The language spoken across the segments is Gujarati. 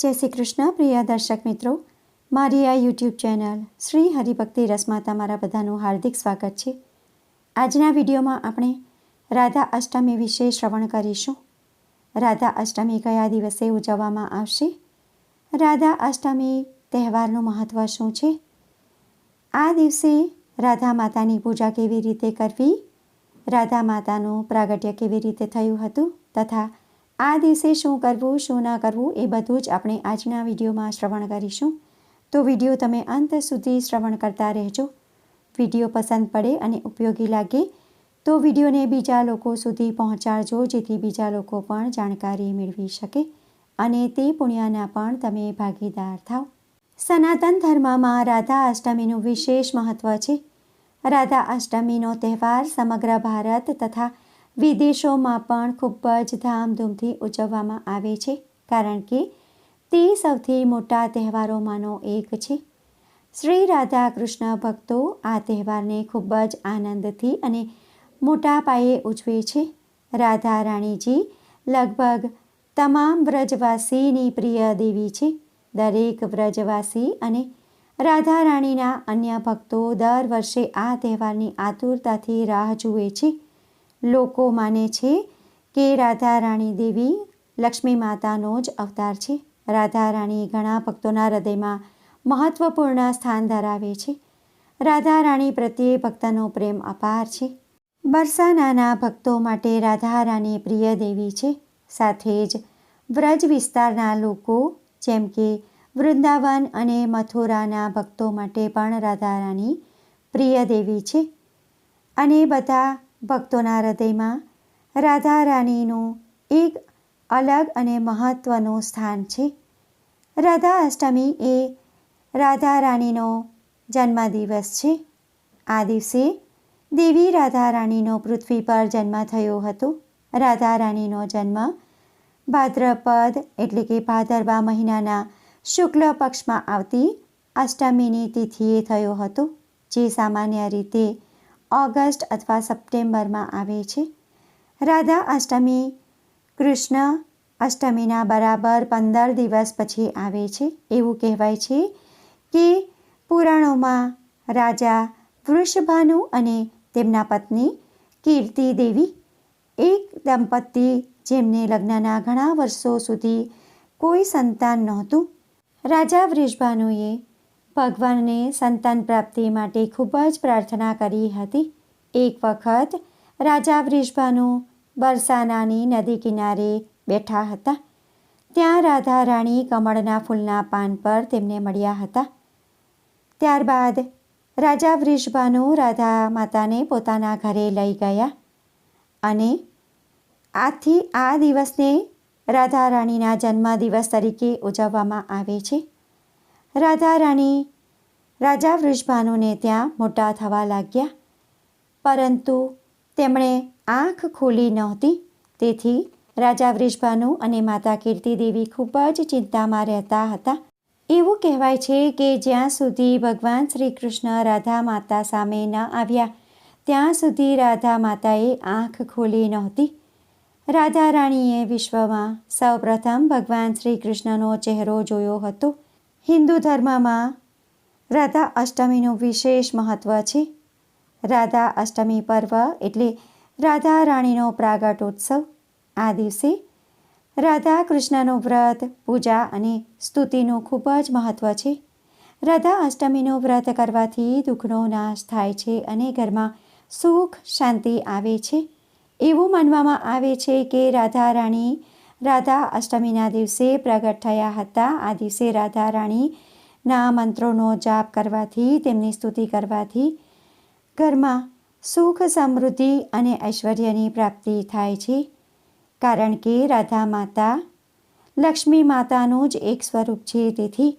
જય શ્રી કૃષ્ણ, પ્રિય દર્શક મિત્રો. મારી આ યુટ્યુબ ચેનલ શ્રી હરિભક્તિ રસમાં તમારા બધાનું હાર્દિક સ્વાગત છે. આજના વિડીયોમાં આપણે રાધા અષ્ટમી વિશે શ્રવણ કરીશું. રાધા અષ્ટમી કયા દિવસે ઉજવવામાં આવશે? રાધા અષ્ટમી તહેવારનું મહત્ત્વ શું છે? આ દિવસે રાધા માતાની પૂજા કેવી રીતે કરવી? રાધા માતાનું પ્રાગટ્ય કેવી રીતે થયું હતું? તથા આ દિવસે શું કરવું, શું ના કરવું એ બધું જ આપણે આજના વિડીયોમાં શ્રવણ કરીશું. તો વીડિયો તમે અંત સુધી શ્રવણ કરતા રહેજો. વીડિયો પસંદ પડે અને ઉપયોગી લાગે તો વિડીયોને બીજા લોકો સુધી પહોંચાડજો, જેથી બીજા લોકો પણ જાણકારી મેળવી શકે અને તે પુણ્યના પણ તમે ભાગીદાર થાવ. સનાતન ધર્મમાં રાધા અષ્ટમીનું વિશેષ મહત્ત્વ છે. રાધા અષ્ટમીનો તહેવાર સમગ્ર ભારત તથા વિદેશોમાં પણ ખૂબ જ ધામધૂમથી ઉજવવામાં આવે છે, કારણ કે તે સૌથી મોટા તહેવારોમાંનો એક છે. શ્રી રાધા કૃષ્ણ ભક્તો આ તહેવારને ખૂબ જ આનંદથી અને મોટા પાયે ઉજવે છે. રાધા રાણીજી લગભગ તમામ વ્રજવાસીની પ્રિય દેવી છે. દરેક વ્રજવાસી અને રાધા રાણીના અન્ય ભક્તો દર વર્ષે આ તહેવારની આતુરતાથી રાહ જુએ છે. લોકો માને છે કે રાધા રાણી દેવી લક્ષ્મી માતાનો જ અવતાર છે. રાધા રાણી ઘણા ભક્તોના હૃદયમાં મહત્વપૂર્ણ સ્થાન ધરાવે છે. રાધા રાણી પ્રત્યે ભક્તનો પ્રેમ અપાર છે. બરસાનાના ભક્તો માટે રાધા રાણી પ્રિય દેવી છે. સાથે જ વ્રજ વિસ્તારના લોકો, જેમ કે વૃંદાવન અને મથુરાના ભક્તો માટે પણ રાધા રાણી પ્રિય દેવી છે. અને બધા ભક્તોના હૃદયમાં રાધા રાણીનું એક અલગ અને મહત્ત્વનું સ્થાન છે. રાધા અષ્ટમી એ રાધા રાણીનો જન્મદિવસ છે. આ દિવસે દેવી રાધા રાણીનો પૃથ્વી પર જન્મ થયો હતો. રાધા રાણીનો જન્મ ભાદ્રપદ એટલે કે ભાદરવા મહિનાના શુક્લ પક્ષમાં આવતી અષ્ટમીની તિથિએ થયો હતો. જે સામાન્ય રીતે ઓગસ્ટ અથવા સપ્ટેમ્બરમાં આવે છે. રાધા અષ્ટમી, કૃષ્ણ અષ્ટમીના બરાબર પંદર દિવસ પછી આવે છે. એવું કહેવાય છે કે પુરાણોમાં રાજા વૃષભાનુ અને તેમના પત્ની કીર્તિ દેવી એક દંપતિ જેમને લગ્નના ઘણા વર્ષો સુધી કોઈ સંતાન નહોતું. રાજા વૃષભાનુએ ભગવાનને સંતાન પ્રાપ્તિ માટે ખૂબ જ પ્રાર્થના કરી હતી. એક વખત રાજા વૃષભાનુ બરસાનાની નદી કિનારે બેઠા હતા. ત્યાં રાધા રાણી કમળના ફૂલના પાન પર તેમને મળ્યા હતા. ત્યારબાદ રાજા વૃષભાનુ રાધા માતાને પોતાના ઘરે લઈ ગયા અને આથી આ દિવસને રાધા રાણીના જન્મદિવસ તરીકે ઉજવવામાં આવે છે. રાધા રાણી, રાજા વૃષભાનુને ત્યાં મોટા થવા લાગ્યા. પરંતુ તેમણે આંખ ખોલી નહોતી. તેથી રાજા વૃષભાનુ અને માતા કીર્તિદેવી ખૂબ જ ચિંતામાં રહેતા હતા. એવું કહેવાય છે કે જ્યાં સુધી ભગવાન શ્રી કૃષ્ણ રાધા માતા સામે ન આવ્યા, ત્યાં સુધી રાધા માતાએ આંખ ખોલી નહોતી. રાધા રાણીએ વિશ્વમાં સૌપ્રથમ ભગવાન શ્રી કૃષ્ણનો ચહેરો જોયો હતો. હિન્દુ ધર્મમાં રાધા અષ્ટમીનું વિશેષ મહત્ત્વ છે. રાધા અષ્ટમી પર્વ એટલે રાધા રાણીનો પ્રાગટોત્સવ આ દિવસે રાધા કૃષ્ણનું વ્રત, પૂજા અને સ્તુતિનું ખૂબ જ મહત્ત્વ છે. રાધા અષ્ટમીનું વ્રત કરવાથી દુઃખનો નાશ થાય છે અને ઘરમાં સુખ, શાંતિ આવે છે. એવું માનવામાં આવે છે કે રાધા રાણી રાધા અષ્ટમીના દિવસે પ્રગટ થયા હતા. આ દિવસે રાધા રાણીના મંત્રોનો જાપ કરવાથી, તેમની સ્તુતિ કરવાથી ઘરમાં સુખ, સમૃદ્ધિ અને ઐશ્વર્યની પ્રાપ્તિ થાય છે. કારણ કે રાધા માતા લક્ષ્મી માતાનું જ એક સ્વરૂપ છે. તેથી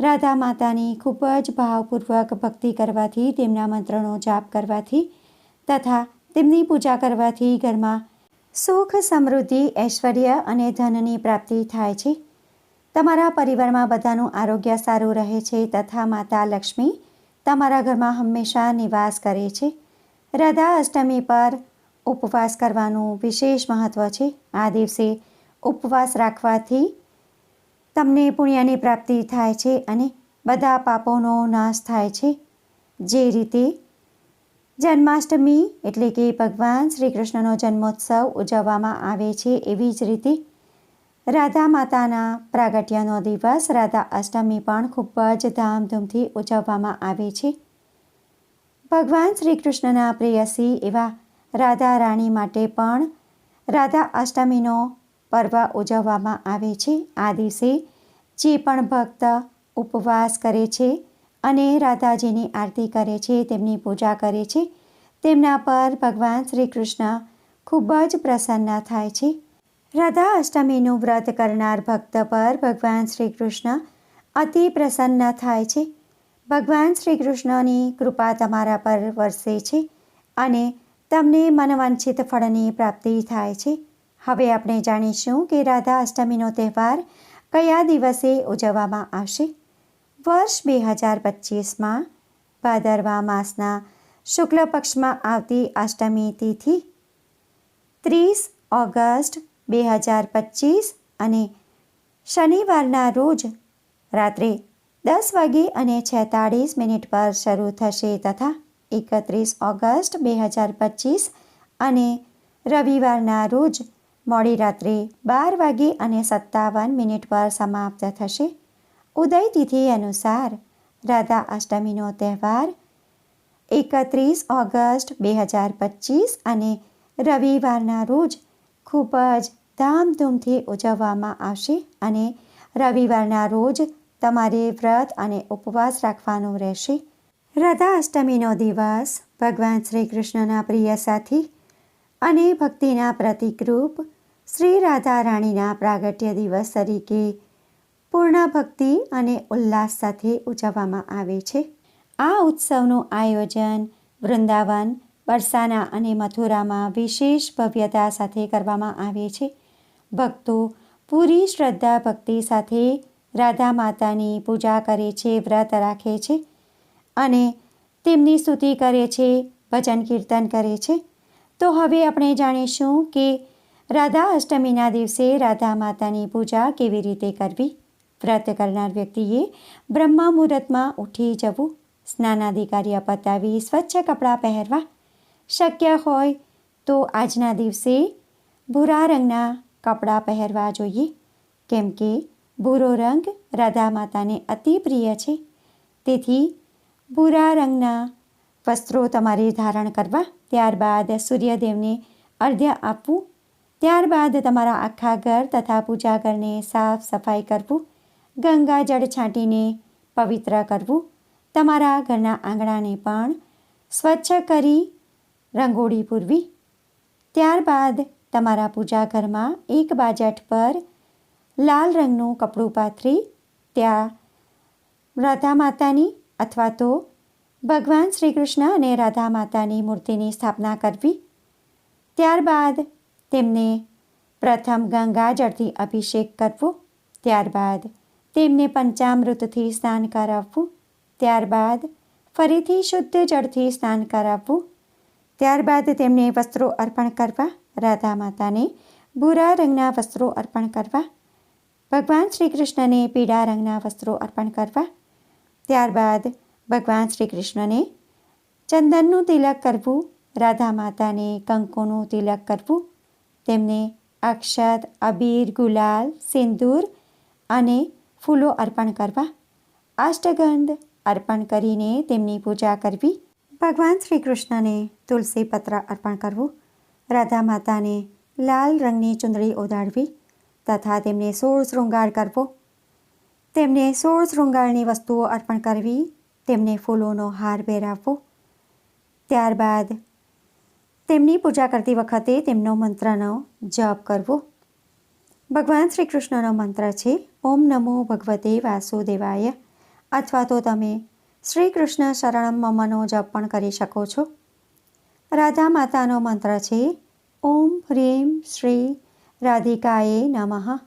રાધા માતાની ખૂબ જ ભાવપૂર્વક ભક્તિ કરવાથી, તેમના મંત્રનો જાપ કરવાથી તથા તેમની પૂજા કરવાથી ઘરમાં સુખ, સમૃદ્ધિ, ઐશ્વર્ય અને ધનની પ્રાપ્તિ થાય છે. તમારા પરિવારમાં બધાનું આરોગ્ય સારું રહે છે તથા માતા લક્ષ્મી તમારા ઘરમાં હંમેશા નિવાસ કરે છે. રાધા અષ્ટમી પર ઉપવાસ કરવાનું વિશેષ મહત્ત્વ છે. આ દિવસે ઉપવાસ રાખવાથી તમને પુણ્યની પ્રાપ્તિ થાય છે અને બધા પાપોનો નાશ થાય છે. જે રીતે જન્માષ્ટમી એટલે કે ભગવાન શ્રી કૃષ્ણનો જન્મોત્સવ ઉજવવામાં આવે છે એવી જ રીતે રાધા માતાના પ્રાગટ્યનો દિવસ રાધા અષ્ટમી પણ ખૂબ જ ધામધૂમથી ઉજવવામાં આવે છે. ભગવાન શ્રી કૃષ્ણના પ્રેયસી એવા રાધા રાણી માટે પણ રાધા અષ્ટમીનો પર્વ ઉજવવામાં આવે છે. આ દિવસે જે પણ ભક્ત ઉપવાસ કરે છે અને રાધાજીની આરતી કરે છે, તેમની પૂજા કરે છે. તેમના પર ભગવાન શ્રી કૃષ્ણ ખૂબ જ પ્રસન્ન થાય છે. રાધા અષ્ટમીનું વ્રત કરનાર ભક્ત પર ભગવાન શ્રી કૃષ્ણ અતિ પ્રસન્ન થાય છે. ભગવાન શ્રી કૃષ્ણની કૃપા તમારા પર વરસે છે અને તમને મનવાંછિત ફળની પ્રાપ્તિ થાય છે. હવે આપણે જાણીશું કે રાધા અષ્ટમીનો તહેવાર કયા દિવસે ઉજવવામાં આવશે. વર્ષ બે હજાર પચીસમાં ભાદરવા માસના શુક્લ પક્ષમાં આવતી અષ્ટમી તિથિ ત્રીસ ઓગસ્ટ બે હજાર પચીસ અને શનિવારના રોજ રાત્રે દસ વાગે અને છેતાળીસ મિનિટ પર શરૂ થશે તથા એકત્રીસ ઓગસ્ટ બે હજાર પચીસ અને રવિવારના રોજ મોડી રાત્રે બાર વાગે અને સત્તાવન મિનિટ પર સમાપ્ત થશે. ઉદય તિથિ અનુસાર રાધા અષ્ટમીનો તહેવાર એકત્રીસ ઓગસ્ટ બે હજાર પચીસ અને રવિવારના રોજ ખૂબ જ ધામધૂમથી ઉજવવામાં આવશે અને રવિવારના રોજ તમારે વ્રત અને ઉપવાસ રાખવાનું રહેશે. રાધા અષ્ટમીનો દિવસ ભગવાન શ્રી કૃષ્ણના પ્રિય સાથી અને ભક્તિના પ્રતિકરૂપ શ્રી રાધા રાણીના પ્રાગટ્ય દિવસ તરીકે પૂર્ણ ભક્તિ અને ઉલ્લાસ સાથે ઉજવવામાં આવે છે. આ ઉત્સવનું આયોજન વૃંદાવન, બરસાના અને મથુરામાં વિશેષ ભવ્યતા સાથે કરવામાં આવે છે. ભક્તો પૂરી શ્રદ્ધા ભક્તિ સાથે રાધા માતાની પૂજા કરે છે, વ્રત રાખે છે અને તેમની સ્તુતિ કરે છે, ભજન કીર્તન કરે છે. તો હવે આપણે જાણીશું કે રાધા અષ્ટમીના દિવસે રાધા માતાની પૂજા કેવી રીતે કરવી? વ્રત કરનાર વ્યક્તિએ બ્રહ્મા મુહૂર્તમાં ઉઠી જવું, સ્નાનાધિકારી પતાવી સ્વચ્છ કપડાં પહેરવા શક્ય હોય તો આજના દિવસે ભૂરા રંગના કપડાં પહેરવા જોઈએ. કેમ કે ભૂરો રંગ રાધા માતાને અતિ પ્રિય છે. તેથી ભૂરા રંગના વસ્ત્રો તમારે ધારણ કરવા, ત્યારબાદ સૂર્યદેવને અર્ધ્ય આપવું, ત્યારબાદ તમારા આખા ઘર તથા પૂજા ઘરને સાફ સફાઈ કરવું ગંગા જળ છાંટીને પવિત્ર કરવું. તમારા ઘરના આંગણાને પણ સ્વચ્છ કરી રંગોળી પૂરવી. ત્યારબાદ તમારા પૂજા ઘરમાં એક બાજટ પર લાલ રંગનું કપડું પાથરી ત્યાં રાધા માતાની અથવા તો ભગવાન શ્રી કૃષ્ણ અને રાધા માતાની મૂર્તિની સ્થાપના કરવી. ત્યારબાદ તેમને પ્રથમ ગંગાજળથી અભિષેક કરવો. ત્યારબાદ તેમને પંચામૃતથી સ્નાન કરાવવું, ત્યારબાદ ફરીથી શુદ્ધ જળથી સ્નાન કરાવવું, ત્યારબાદ તેમને વસ્ત્રો અર્પણ કરવા, રાધા માતાને ભૂરા રંગના વસ્ત્રો અર્પણ કરવા, ભગવાન શ્રી કૃષ્ણને પીળા રંગના વસ્ત્રો અર્પણ કરવા, ત્યારબાદ ભગવાન શ્રી કૃષ્ણને ચંદનનું તિલક કરવું, રાધા માતાને કંકોનું તિલક કરવું, તેમને અક્ષત, અબીર, ગુલાલ, સિંદૂર અને ફૂલો અર્પણ કરવા, અષ્ટગંધ અર્પણ કરીને તેમની પૂજા કરવી, ભગવાન શ્રી કૃષ્ણને તુલસી પત્ર અર્પણ કરવું, રાધા માતાને લાલ રંગની ચુંદડી ઓદાડવી તથા તેમને સોળ શૃંગાર કરવો. તેમને સોળ શૃંગારની વસ્તુઓ અર્પણ કરવી, તેમને ફૂલોનો હાર પહેરાવવો. ત્યારબાદ તેમની પૂજા કરતી વખતે તેમનો મંત્રનો જપ કરવો. ભગવાન શ્રી કૃષ્ણનો મંત્ર છે ઓમ નમો ભગવતે વાસુદેવાય. અથવા તો તમે શ્રી કૃષ્ણ શરણમ મમનો જપ પણ કરી શકો છો. રાધા માતાનો મંત્ર છે, ઓમ હ્રીમ શ્રી રાધિકાએ નમઃ.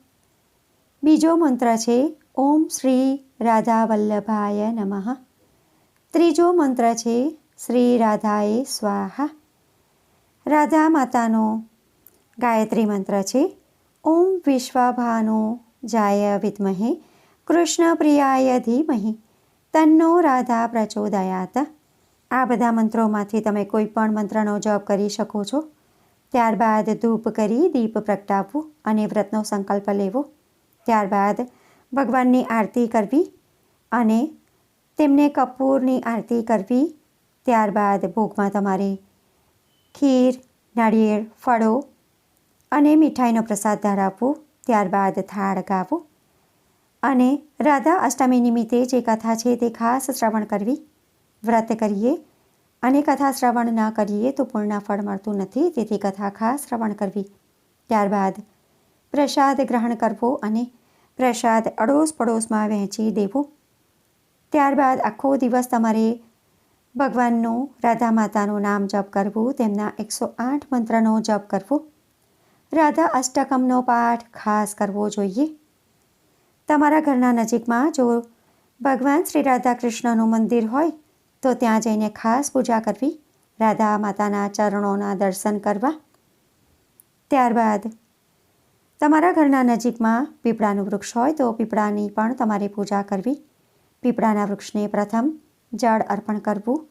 બીજો મંત્ર છે, ઓમ શ્રી રાધા વલ્લભાય નમઃ. ત્રીજો મંત્ર છે, શ્રી રાધાએ સ્વાહા. રાધા માતાનો ગાયત્રી મંત્ર છે, ઓમ વિશ્વાભાનો જાય વિદ્મહે કૃષ્ણ પ્રિયાય ધીમહી તન્નો રાધા પ્રચોદયાત આ બધા મંત્રોમાંથી તમે કોઈ પણ મંત્રનો જપ કરી શકો છો. ત્યારબાદ ધૂપ કરી દીપ પ્રગટાવવું અને વ્રતનો સંકલ્પ લેવો. ત્યારબાદ ભગવાનની આરતી કરવી અને તેમને કપૂરની આરતી કરવી. ત્યારબાદ ભોગમાં તમારે ખીર, નાળિયેર, ફળો અને મીઠાઈનો પ્રસાદ ધરાવવો. ત્યારબાદ થાળ ગાવો. અને રાધા અષ્ટમી નિમિત્તે જે કથા છે તે ખાસ શ્રવણ કરવી. વ્રત કરીએ અને કથા શ્રવણ ન કરીએ તો પૂર્ણ ફળ મળતું નથી, તેથી કથા ખાસ શ્રવણ કરવી. ત્યારબાદ પ્રસાદ ગ્રહણ કરવો અને પ્રસાદ અડોશ પડોશમાં વહેંચી દેવો. ત્યારબાદ આખો દિવસ તમારે ભગવાનનું, રાધા માતાનું નામ જપ કરવું, તેમના એકસો આઠ મંત્રનો જપ કરવો. રાધા અષ્ટકમનો પાઠ ખાસ કરવો જોઈએ. તમારા ઘરના નજીકમાં જો ભગવાન શ્રી રાધા કૃષ્ણનું મંદિર હોય, તો ત્યાં જઈને ખાસ પૂજા કરવી, રાધા માતાના ચરણોના દર્શન કરવા. ત્યારબાદ, તમારા ઘરના નજીકમાં પીપળાનું વૃક્ષ હોય, તો પીપળાની પણ તમારે પૂજા કરવી. પીપળાના વૃક્ષને પ્રથમ જળ અર્પણ કરવું.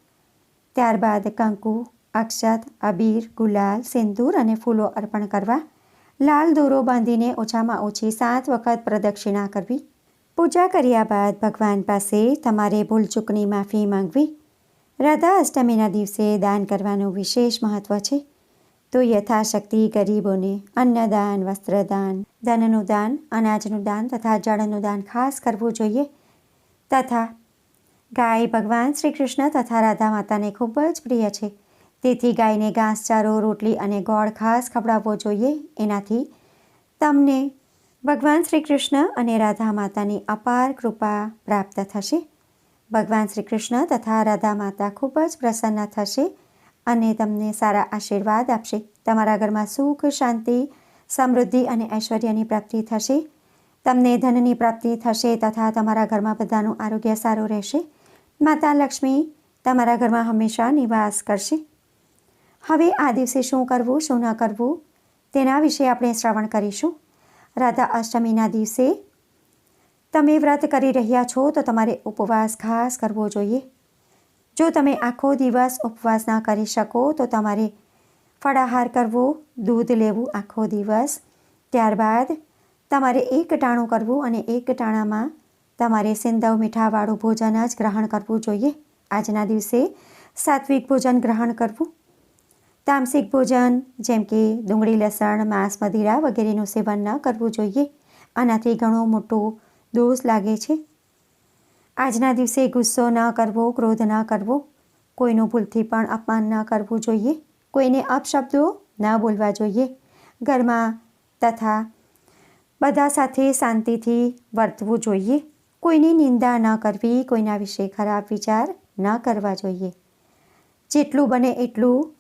ત્યારબાદ કંકુ, અક્ષત, અબીર, ગુલાલ, સિંદૂર અને ફૂલો અર્પણ કરવા. લાલ દોરો બાંધીને ઓછામાં ઓછી સાત વખત પ્રદક્ષિણા કરવી. પૂજા કર્યા બાદ ભગવાન પાસે તમારે ભૂલચૂકની માફી માંગવી. રાધા અષ્ટમીના દિવસે દાન કરવાનું વિશેષ મહત્ત્વ છે. તો યથાશક્તિ ગરીબોને અન્નદાન, વસ્ત્રદાન, ધનનું દાન, અનાજનું દાન તથા જળનું દાન ખાસ કરવું જોઈએ. તથા ગાય ભગવાન શ્રી કૃષ્ણ તથા રાધા માતાને ખૂબ જ પ્રિય છે. તેથી ગાયને ઘાસચારો રોટલી અને ગોળ ખાસ ખવડાવવો જોઈએ. એનાથી તમને ભગવાન શ્રી કૃષ્ણ અને રાધા માતાની અપાર કૃપા પ્રાપ્ત થશે. ભગવાન શ્રી કૃષ્ણ તથા રાધા માતા ખૂબ જ પ્રસન્ન થશે અને તમને સારા આશીર્વાદ આપશે. તમારા ઘરમાં સુખ, શાંતિ, સમૃદ્ધિ અને ઐશ્વર્યની પ્રાપ્તિ થશે. તમને ધનની પ્રાપ્તિ થશે તથા તમારા ઘરમાં બધાનું આરોગ્ય સારું રહેશે. માતા લક્ષ્મી તમારા ઘરમાં હંમેશા નિવાસ કરશે. હવે આ દિવસે શું કરવું, શું ન કરવું, તેના વિશે આપણે શ્રવણ કરીશું. રાધા અષ્ટમીના દિવસે તમે વ્રત કરી રહ્યા છો તો તમારે ઉપવાસ ખાસ કરવો જોઈએ. જો તમે આખો દિવસ ઉપવાસ ના કરી શકો તો તમારે ફળાહાર કરવો, દૂધ લેવું આખો દિવસ. ત્યારબાદ તમારે એક ટાણું કરવું અને એક ટાણામાં તમારે સિંધવ મીઠાવાળું ભોજન જ ગ્રહણ કરવું જોઈએ. આજના દિવસે સાત્વિક ભોજન ગ્રહણ કરવું. તામસિક ભોજન, જેમ કે ડુંગળી, લસણ, માંસ મદિરા વગેરેનું સેવન ન કરવું જોઈએ. આનાથી ઘણો મોટો દોષ લાગે છે. આજના દિવસે ગુસ્સો ન કરવો, ક્રોધ ન કરવો, કોઈનું ભૂલથી પણ અપમાન ન કરવું જોઈએ. કોઈને અપશબ્દો ન બોલવા જોઈએ. ઘરમાં તથા બધા સાથે શાંતિથી વર્તવું જોઈએ. કોઈની નિંદા ન કરવી, કોઈના વિશે ખરાબ વિચાર ન કરવા જોઈએ. જેટલું બને એટલું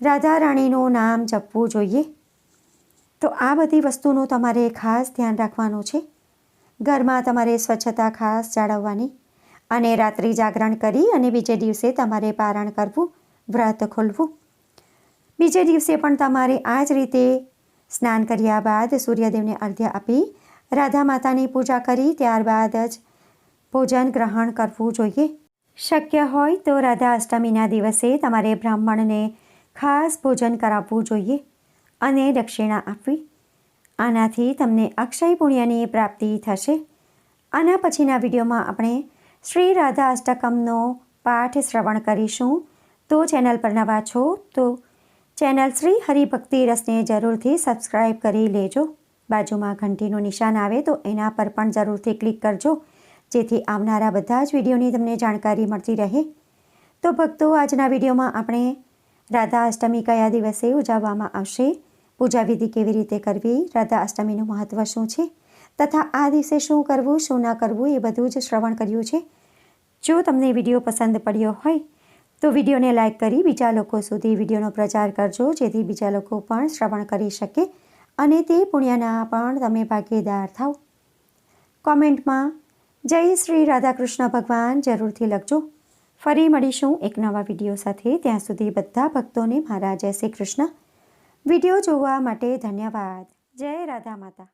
રાધા રાણીનું નામ જપવું જોઈએ. તો આ બધી વસ્તુનું તમારે ખાસ ધ્યાન રાખવાનું છે. ઘરમાં તમારે સ્વચ્છતા ખાસ જાળવવાની અને રાત્રિ જાગરણ કરી અને બીજે દિવસે તમારે પારણ કરવું, વ્રત ખોલવું. બીજે દિવસે પણ તમારે આ જ રીતે સ્નાન કર્યા બાદ સૂર્યદેવને અર્ધ્ય આપી રાધા માતાની પૂજા કરી, ત્યારબાદ જ ભોજન ગ્રહણ કરવું જોઈએ. શક્ય હોય તો રાધા અષ્ટમીના દિવસે તમારે બ્રાહ્મણને ખાસ ભોજન કરાવવું જોઈએ અને દક્ષિણા આપવી. આનાથી તમને અક્ષય પુણ્યની પ્રાપ્તિ થશે. આના પછીના વિડીયોમાં આપણે શ્રી રાધા અષ્ટકમનો પાઠ શ્રવણ કરીશું. તો ચેનલ પર નવા છો તો ચેનલ શ્રી હરિભક્તિ રસને જરૂરથી સબસ્ક્રાઈબ કરી લેજો. બાજુમાં ઘંટીનું નિશાન આવે તો એના પર પણ જરૂરથી ક્લિક કરજો, જેથી આવનારા બધા જ વિડીયોની તમને જાણકારી મળતી રહે. તો ભક્તો, આજના વિડીયોમાં આપણે રાધા અષ્ટમી કયા દિવસે ઉજવવામાં આવશે? પૂજા વિધિ કેવી રીતે કરવી? રાધા અષ્ટમીનું મહત્ત્વ શું છે? તથા આ દિવસે શું કરવું, શું ના કરવું એ બધું જ શ્રવણ કર્યું છે. જો તમને વીડિયો પસંદ પડ્યો હોય, તો વિડીયોને લાઇક કરી બીજા લોકો સુધી વિડીયોનો પ્રચાર કરજો, જેથી બીજા લોકો પણ શ્રવણ કરી શકે અને તે પુણ્યના પણ તમે ભાગીદાર થાવ. કોમેન્ટમાં, જય શ્રી રાધાકૃષ્ણ ભગવાન, જરૂરથી લખજો. ફરી મળીશું એક નવા વીડિયો સાથે. ત્યાં સુધી બધા ભક્તોને મારા જય શ્રી કૃષ્ણ. વીડિયો જોવા માટે ધન્યવાદ. જય રાધા માતા.